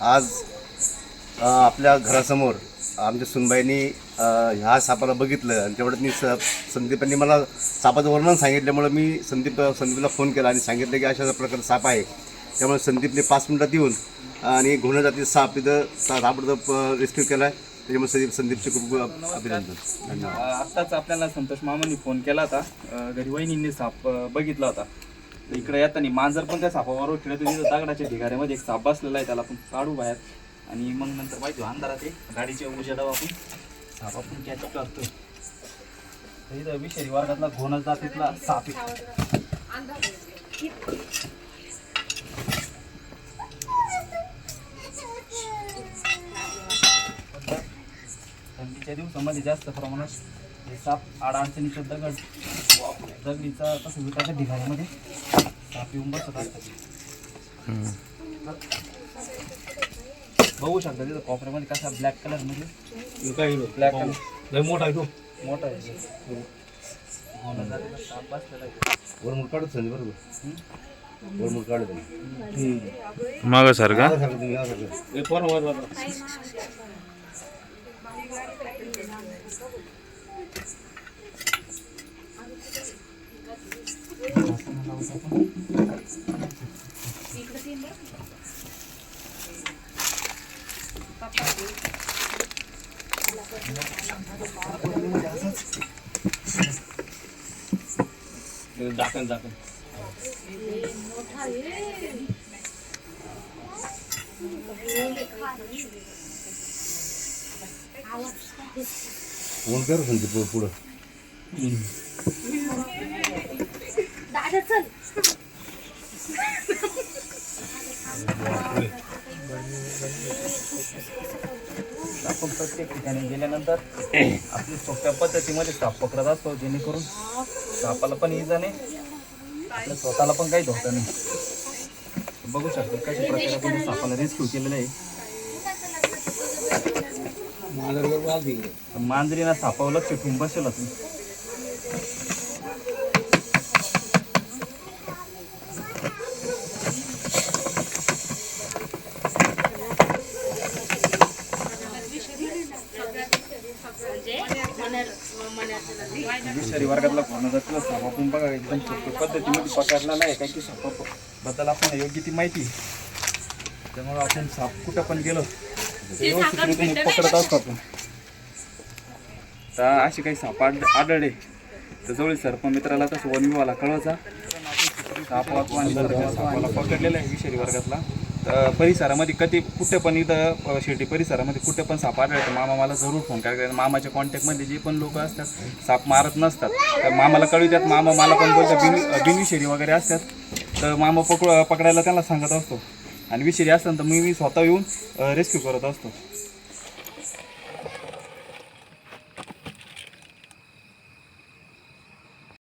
आज आपल्या घरासमोर आमच्या सुनबाईंनी ह्या सापाला बघितलं आणि तेवढ्यात मी स संदीपांनी मला सापाचं वर्णन सांगितल्यामुळं मी संदीप संदीपला फोन केला आणि सांगितलं की अशा प्रकारचा साप आहे. त्यामुळे संदीपने पाच मिनटात येऊन आणि घोणं जाती साप तिथं सा- रेस्क्यू केला आहे त्याच्यामुळे संदीप संदीपचे खूप अभिनंदन. धन्यवाद. आत्ताच आपल्याला संतोष मामांनी फोन केला होता. घरी वहिनींनी साप बघितला होता. इकडे येताना मांजर पण त्या सापावर खेळत तिथं दगडाच्या ढिगाऱ्यामध्ये एक साप बसलेला आहे. त्याला आपण काढू बाहेर. आणि मग नंतर माहिती अंधारात आहे. गाडीच्या उजेडावर आपण. साप आपण कॅच करतो इथं विषारी वर्गातला घोणच जात तिथला साप थंडीच्या दिवसामध्ये जास्त प्रमाणात हे साप अडचणीचा दगड दगडीचा तसं विटाच्या ढिगाऱ्यामध्ये साप येऊन बसत असतात. बघू शकता तिथं कॉपऱ्यामध्ये कसा ब्लॅक कलरमध्ये ब्लॅक कलर मोठा आहे तो. मोठा आहे. साप बसलेला आहे. वरमुळ काढत संदीप बरोबर मागं सारखा झाकण झाकण फोन कर पुढं. आपण प्रत्येक ठिकाणी गेल्यानंतर आपली सोप्या पद्धतीमध्ये साप पकडत असतो जेणेकरून सापाला पण इजा नाही आपल्या स्वतःला पण काही धोका नाही. बघू शकतो कशा प्रकारे आपण सापाला रेस्क्यू केलेलं आहे. माझ्याबरोबर मांजरीना सापावर लक्ष ठेवून बसेल तुम्ही विषारी वर्गातला कोणा जातला साप आपण बघा एकदम सोप्या पद्धतीमध्ये पकडला नाही काही की सापा बद्दल आपण योग्य ती माहिती. त्यामुळे आपण साप कुठं पण गेलो व्यवस्थित रीतीने पकडत असतो आपण. तर अशी काही साप आढ आढळले. तर जवळ सर्प मित्राला तसं वन विभागाला कळवायचा साप सापाला पकडलेला आहे विषारी वर्गातला. परिसरामध्ये कधी कुठे पण इथं अ, शिर्डी परिसरामध्ये कुठे पण साप आढळले तर मामा मला जरूर फोन करा. कारण मामाच्या कॉन्टॅक्टमध्ये जे पण लोक असतात साप मारत नसतात. तर मामाला कळवितात मामा मला पण बोलतात बिन बिनविषारी वगैरे असतात. तर मामा पकड पकडायला त्यांना सांगत असतो. आणि विषारी असताना तर मी मी स्वतः येऊन रेस्क्यू करत असतो.